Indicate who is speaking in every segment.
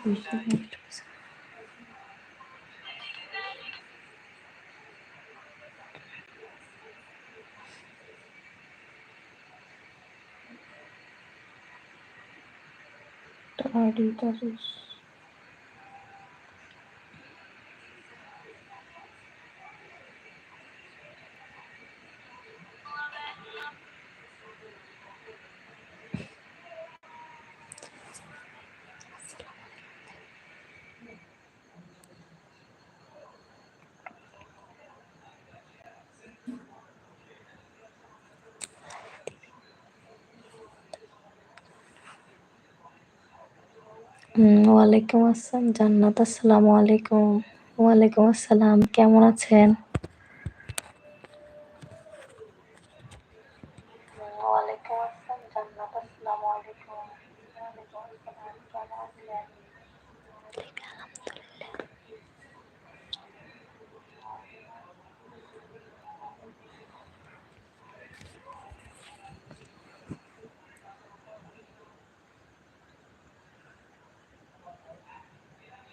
Speaker 1: The. Daddy, that is. ওয়ালাইকুম আসসালাম। জান্নাত আসসালামু আলাইকুম। ওয়ালাইকুম আসসালাম। কেমন আছেন ওয়ালাইকুম আসসালাম জান্নাত আসসালামু আলাইকুম ওয়ালাইকুম আসসালাম কেমন আছেন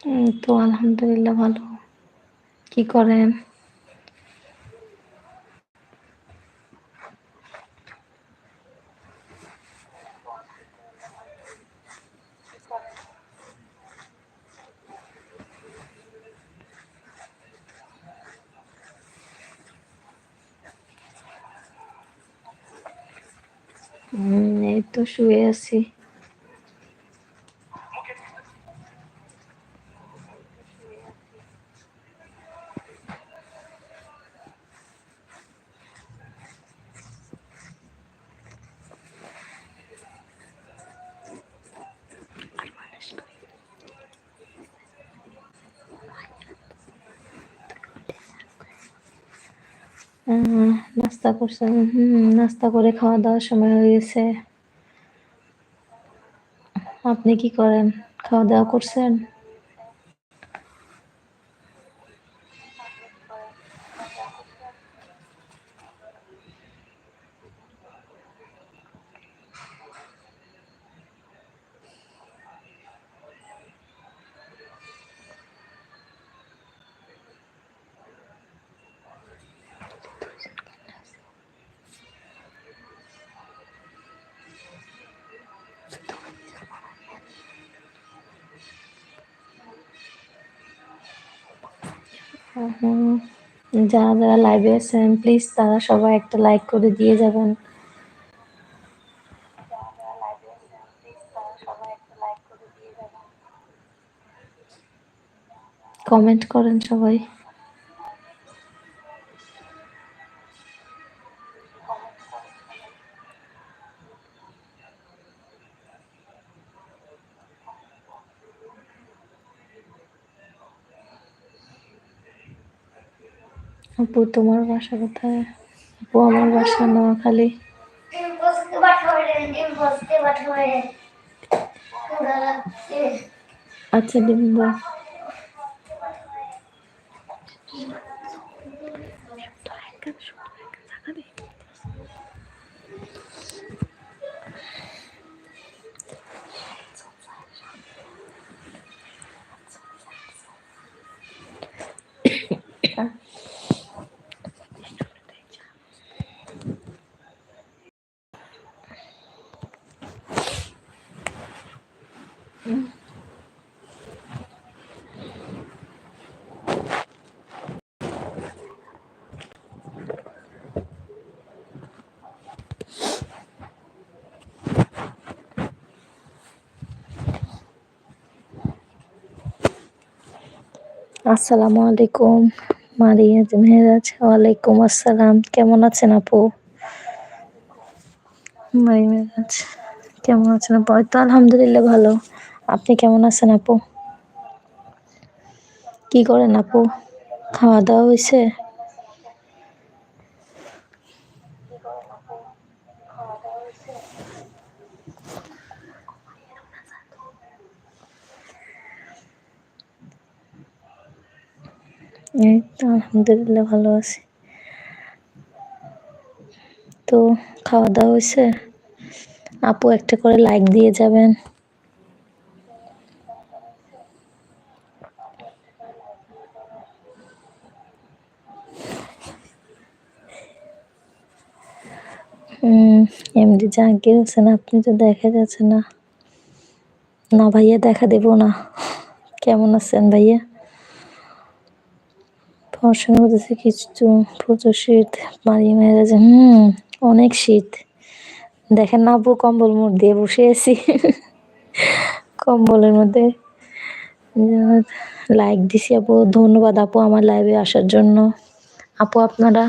Speaker 1: উম, তো আলহামদুলিল্লাহ ভালো। কি করেন? এই তো শুয়ে আছি। নাস্তা করছেন হুম, নাস্তা করে খাওয়া দাওয়ার সময় হয়ে গেছে। আপনি কি করেন? খাওয়া দাওয়া করছেন? যারা যারা লাইভে আছেন প্লিজ তারা সবাই একটা লাইক করে দিয়ে যাবেন। কমেন্ট করেন সবাই। আপু তোমার বাসা কোথায়? আপু আমার বাসা নোয়াখালী। আচ্ছা ডিম্ব আসসালামু আলাইকুম। মারিয়া মেহরাজ ওয়ালাইকুম আসসালাম। কেমন আছেন আপু? মারি মেহরাজ কেমন আছেন আপু? তো আলহামদুলিল্লাহ ভালো। আপনি কেমন আছেন আপু? কি করেন আপু? খাওয়া দাওয়া হয়েছে আলহামদুলিল্লাহ ভালো আছি। তো খাওয়া দাওয়া হয়েছে? আপু একটা করে লাইক দিয়ে যাবেন। এমনি যা হচ্ছেন আপনি তো দেখা যাচ্ছে না। না ভাইয়া দেখা দেব না। কেমন আছেন ভাইয়া? পড়াশোনা করতেছে কিছু প্রচুর শীত মারিয়ে মেরে যে হুম, অনেক শীত। দেখেন না আপু, কম্বল মুড় দিয়ে বসে আছি। কম্বলের মধ্যে। লাইক দিছি আপু, ধন্যবাদ আপু আমার লাইভে আসার জন্য। আপু, আপনারা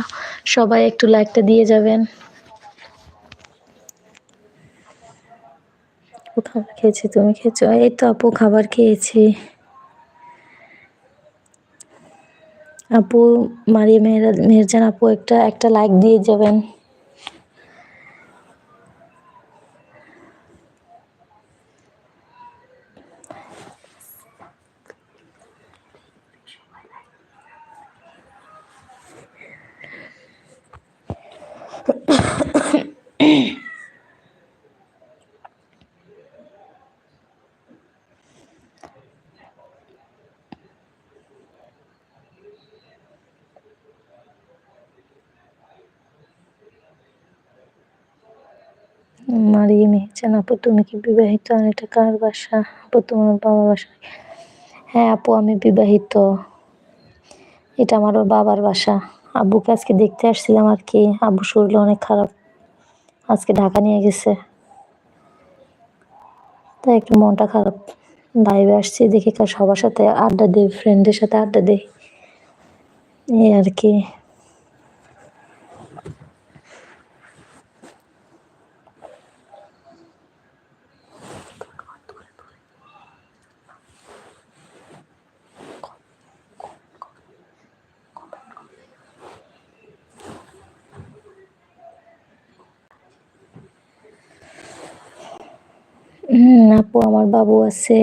Speaker 1: সবাই একটু লাইকটা দিয়ে যাবেন। খাবার খেয়েছি, তুমি খেয়েছো? এই তো আপু, খাবার খেয়েছি। আপু মারিয়া মেহরা মেহেরজান আপু একটা একটা লাইক দিয়ে যাবেন। মেহরজান আপু, তুমি কি বিবাহিত? আর এটা কার বাসা? আপু, তোমার বাবার বাসা। হ্যাঁ আপু, আমি বিবাহিত। এটা আমার বাবার বাসা। আব্বুকে আজকে দেখতে আসছিলাম আর কি। আব্বু শরীর অনেক খারাপ। আজকে ঢাকা নিয়ে গেছে। তাই একটু মনটা খারাপ। লাইভে আসছি, দেখি কার সবার সাথে আড্ডা দিই ফ্রেন্ডের সাথে আড্ডা দিই। এই আর কি হুম আপু, আমার বাবু আছে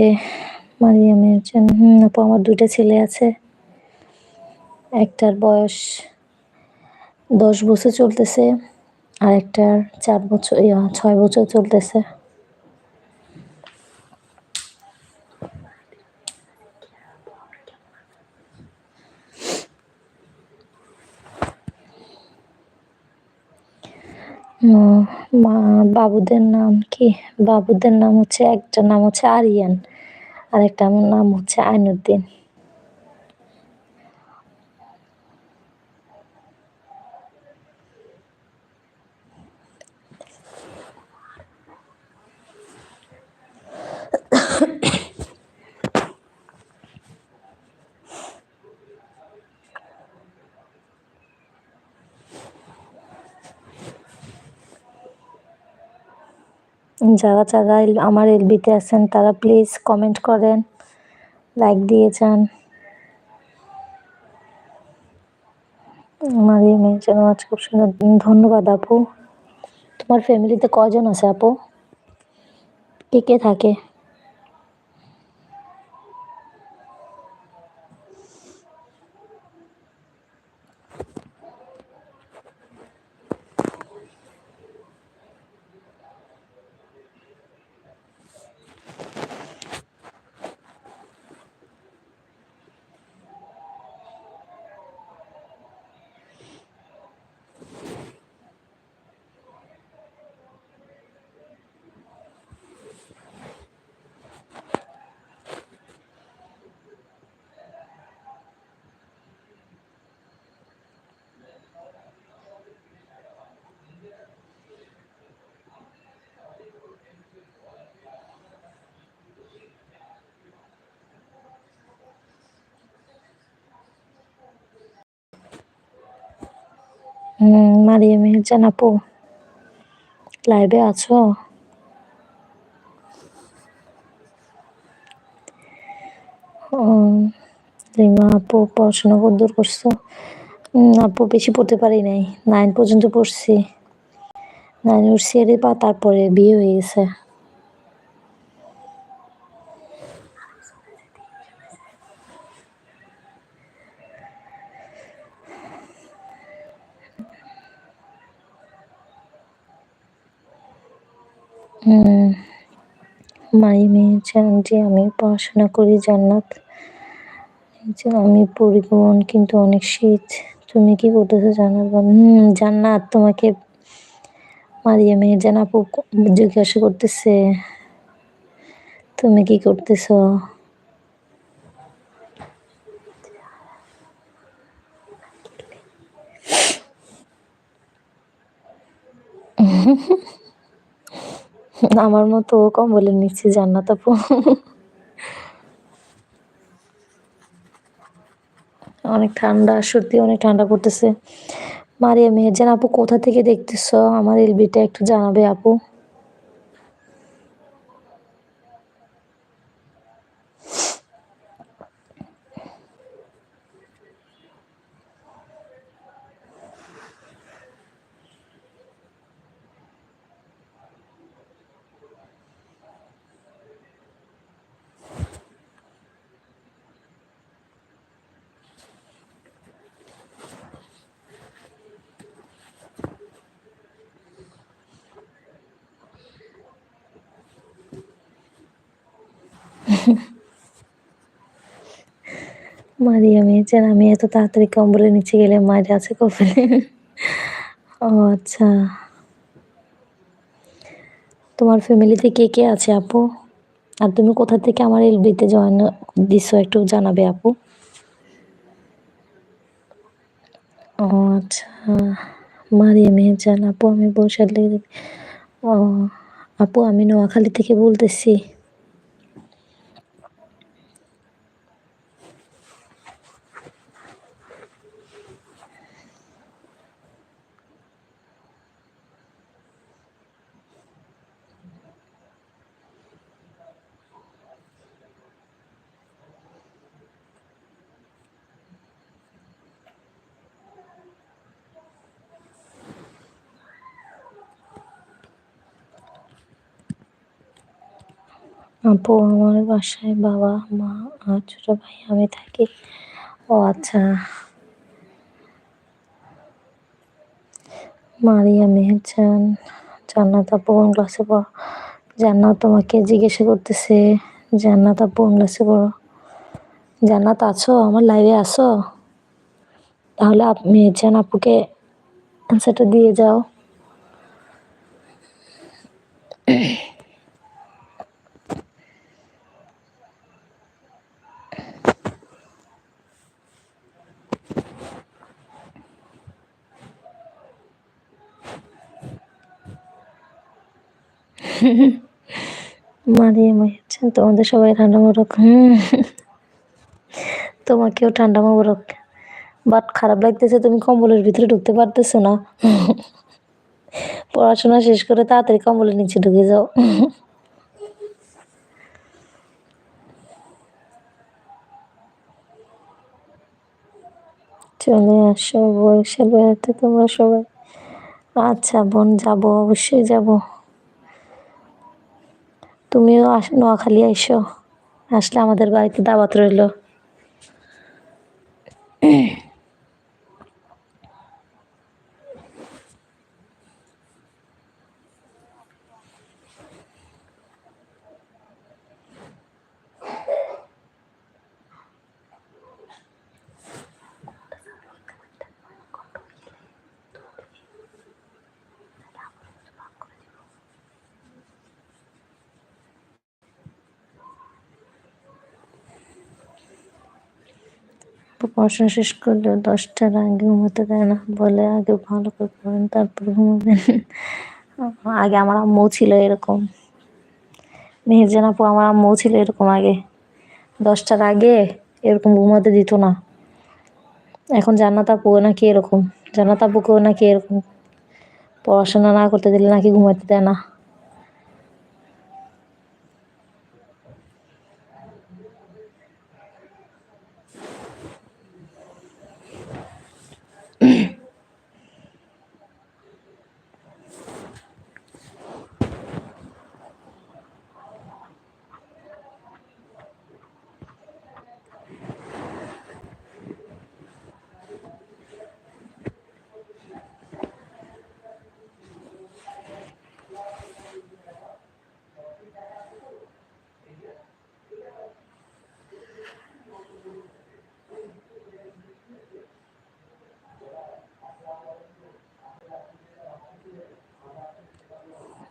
Speaker 1: মারিয়ামের জন্য। হুম, আপু, আমার দুইটা ছেলে আছে। একটার বয়স দশ বছর চলতেছে, আর একটার চার বছর ছয় বছর চলতেছে। বাবুদের নাম কি? বাবুদের নাম হচ্ছে, একটার নাম হচ্ছে আরিয়ান আর একটা আমার নাম হচ্ছে আইনুদ্দিন। যারা যারা আমার এলবিতে আছেন, তারা প্লিজ কমেন্ট করেন লাইক দিয়ে যান। আমার এই মেয়ে যেন আজ খুব সুন্দর ধন্যবাদ আপু। তোমার ফ্যামিলিতে কজন আছে আপু? কে কে থাকে? হুম, মারিয়া মেহেরজান আপু লাইভে আছো? রিমা আপু, পড়াশোনা কতদূর করছ। আপু, বেশি পড়তে পারি নাই। নাইন পর্যন্ত পড়ছি। নাইন উঠছি এর তারপরে বিয়ে হয়ে গেছে। মাই মেয়ে চান যে আমি পড়াশোনা করি জান্নাত। আমি পরিবহন কিন্তু অনেক শীত। তুমি কি করতেছো জান্নাত জান্নাত তোমাকে মারিয়া মেয়ে জানাপু জিজ্ঞাসা করতেছে, তুমি কি করতেছো? আমার মতো ও কম্বলে নিচ্ছে জান্নাত আপু। অনেক ঠান্ডা সত্যি অনেক ঠান্ডা পড়তেছে। মারিয়া মেহেজান আপু, কোথা থেকে দেখতেছ? আমার এলবিটা একটু জানাবে আপু। মারিয়া মেহেজান আমি এত তাড়াতাড়ি কম্বলের নিচে গেলে মায়ের আছে কপালে। ও আচ্ছা। তোমার ফ্যামিলিতে কে কে আছে আপু? আর তুমি কোথা থেকে আমার এলবিতে জয়েন দিছো একটু জানাবে আপু? ও আচ্ছা। মারিয়া মেহেজান আপু আমি বরিশাল থেকে ও, আপু আমি নোয়াখালী থেকে বলতেছি। আপু, আমার বাসায় বাবা, মা আর ছোট ভাই, আমি থাকি। ও আচ্ছা। মারিয়া মেহেরজান জান্নাত আপু কোন ক্লাসে পড়ো? জান্নাত তোমাকে জিজ্ঞাসা করতেছে, জান্নাত আপু কোন ক্লাসে পড়ো? জান্নাত আছো? আমার লাইভে আসো তাহলে মেহেরজান আপুকে অ্যান্সারটা দিয়ে যাও। মারিয়া তোমাদের সবাই ঠান্ডা মোবারক। হুম। তোমাকেও ঠান্ডা মোবারক। বাট খারাপ লাগতেছে, তুমি কম্বলের ভিতরে ঢুকতে পারতেছো না। পড়াশোনা শেষ করে তাড়াতাড়ি কম্বলের নিচে ঢুকে যাও। চলে আসো বয়সে বেড়াতে তোমরা সবাই। আচ্ছা বোন, যাব, অবশ্যই যাব। তুমিও আস নোয়াখালী আইসো। আসলে আমাদের বাড়িতে দাওয়াত রইল। পড়াশোনা শেষ করলেও দশটার আগে ঘুমোতে দেয় না। বলে আগে ভালো করে পড়েন তারপর ঘুমাবেন আগে আমার আম্মু ছিল এরকম। মেহেরজান আপু, আমার আম্মু ছিল এরকম আগে। দশটার আগে এরকম ঘুমাতে দিত না। এখন জান্নাত আপু নাকি এরকম। জান্নাত আপুকেও নাকি এরকম। পড়াশোনা না করতে দিলে নাকি ঘুমাতে দেয় না।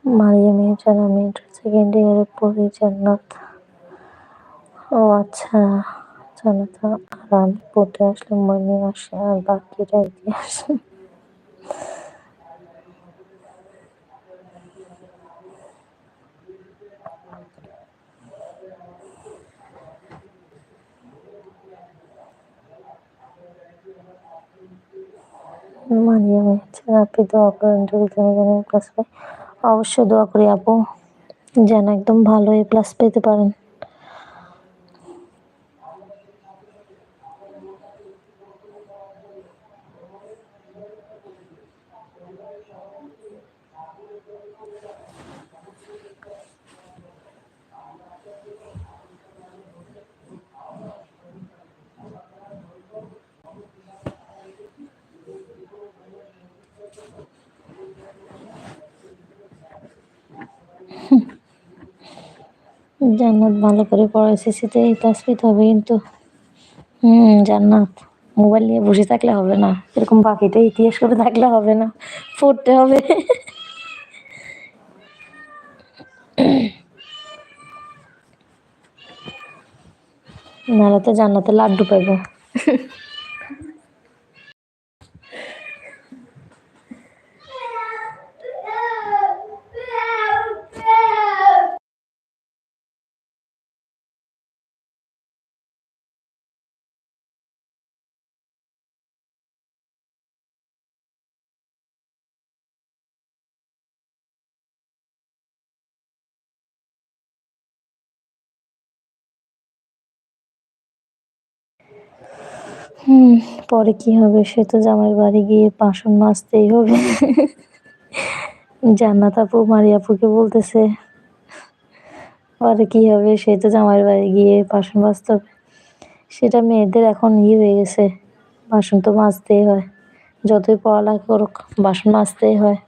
Speaker 1: মারিয়ামের যারা আমি সেকেন্ড ইয়ারে পড়ি জান্নাত। ও আচ্ছা জান্নাত আর আমি পড়তে আসলে মর্নিং আসে আর বাকিরা এগিয়ে আসে মারিয়ামে ছাড়া আপনি দোয়া করেন যদি এ পাই অবশ্যই দোয়া করি আপু। যেন একদম ভালো এ প্লাস পেতে পারেন। জান্নাত ভালো করে পড়াইছে সেটা এই প্লাস হবে কিন্তু, হুম, জান্নাত। মোবাইল নিয়ে বসে থাকলে হবে না, এরকম বাকিটা ইতিহাস করে থাকলে হবে না, পড়তে হবে। নাহলে তো জান্নাতে লাড্ডু পাইব। হুম, পরে কি হবে? সে তো জামাইয়ের বাড়ি গিয়ে বাসন মাজতেই হবে। জান্নাত আপু মারিয়াপুকে বলতেছে, পরে কি হবে? সে তো জামাইয়ের বাড়ি গিয়ে বাসন মাজতে হবে। সেটা মেয়েদের এখন ইয়ে হয়ে গেছে, বাসন তো মাজতেই হয়। যতই পড়ালেখা করুক, বাসন মাজতেই হয়।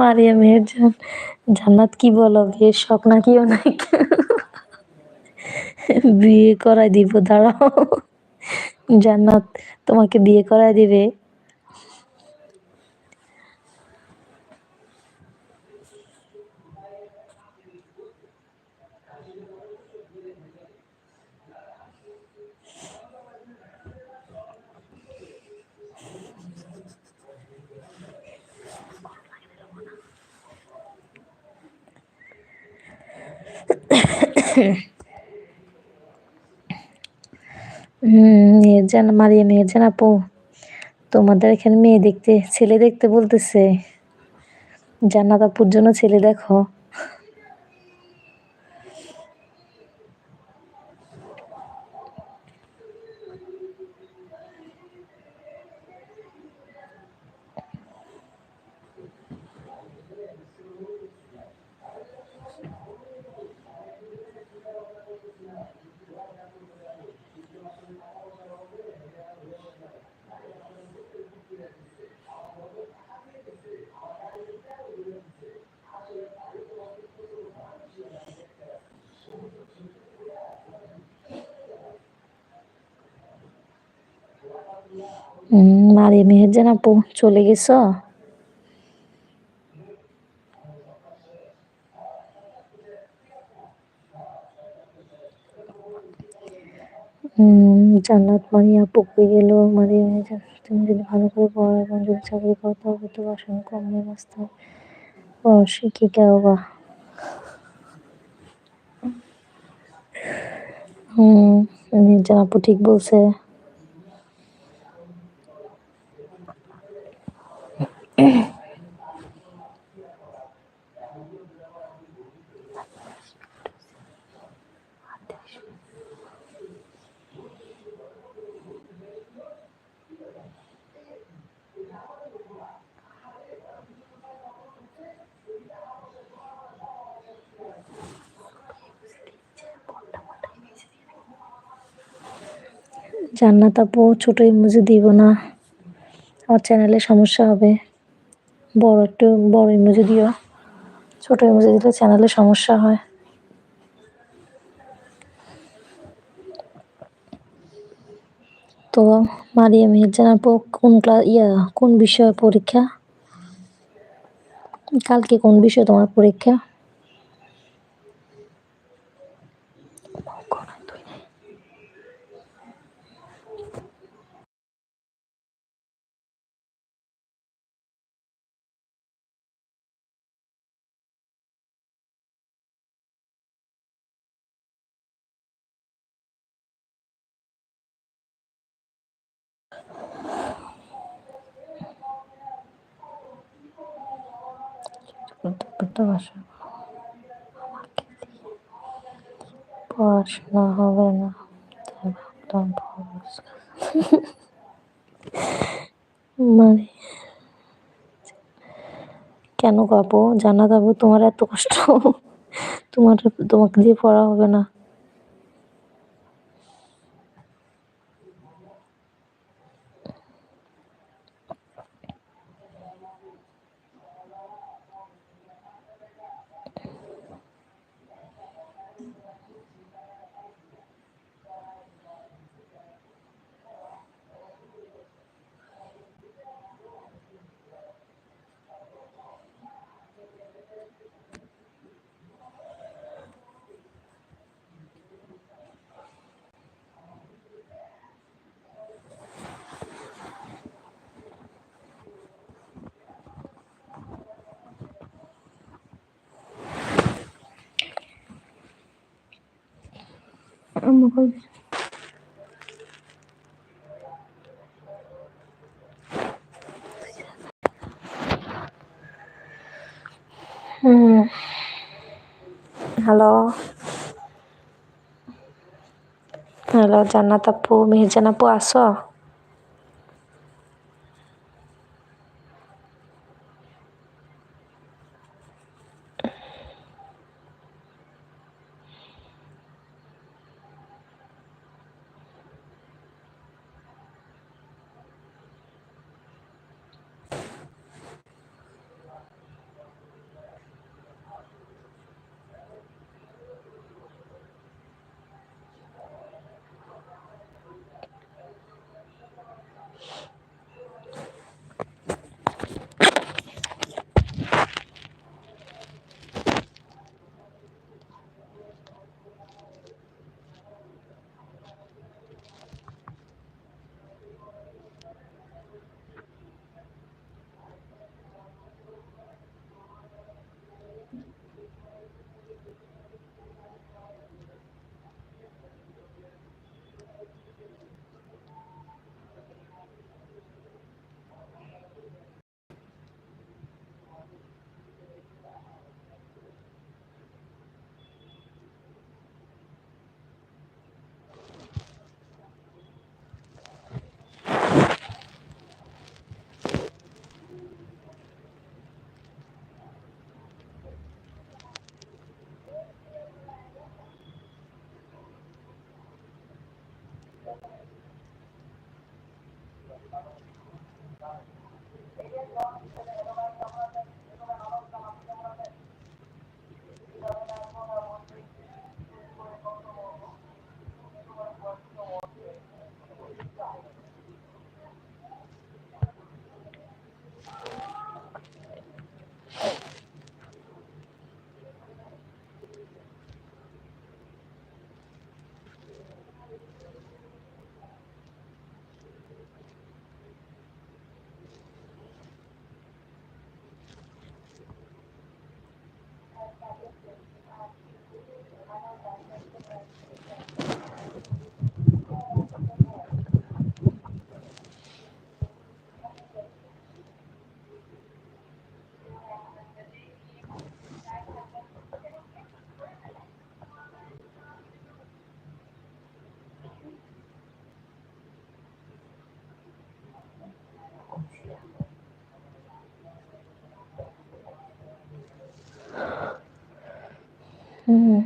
Speaker 1: মারিয়া মেয়ের জান জান্নাত কি বলো? বিয়ের শখ নাকিও নাই বিয়ে করাই দিব, দাঁড়াও। জান্নাত তোমাকে বিয়ে করাই দিবে। হুম মারিয়ে মেহেরজান আপু, তোমাদের এখানে মেয়ে দেখতে, ছেলে দেখতে বলতেছে। জান্নাত আপুর জন্য ছেলে দেখো হুম মারিয়া আপু চলে গেছো? জান্নাত মারিয়া, আপু কই গেল? মারিয়া তুমি যদি ভালো করে পড়ো যদি চাকরি করো তবে তো বাসন কম আসতে হবে অবশ্যই কি গাওবা হুম মেহেরজান ঠিক বলছে। জান্নাত আপু ছোটো মুজে দিব না। আমার চ্যানেলে সমস্যা হবে। বড় একটু, বড় ইমোজি দিও ছোট ইমোজি দিলে চ্যানেলে সমস্যা হয়। তো মারিয়া মির্জান আপু কোন ক্লাস ইয়া, কোন বিষয়ে পরীক্ষা? কালকে কোন বিষয়ে তোমার পরীক্ষা? প্রত্যেকটা বাসা আমাকে দিয়ে পড়াশোনা হবে না। তাই ভাবলাম মানে কেন গাবো জানা যাব তোমার এত কষ্ট। তোমার তোমাকে দিয়ে পড়া হবে না। হুম হ্যালো হ্যালো জান্নাত আপু মেহজান আপু আসো হুম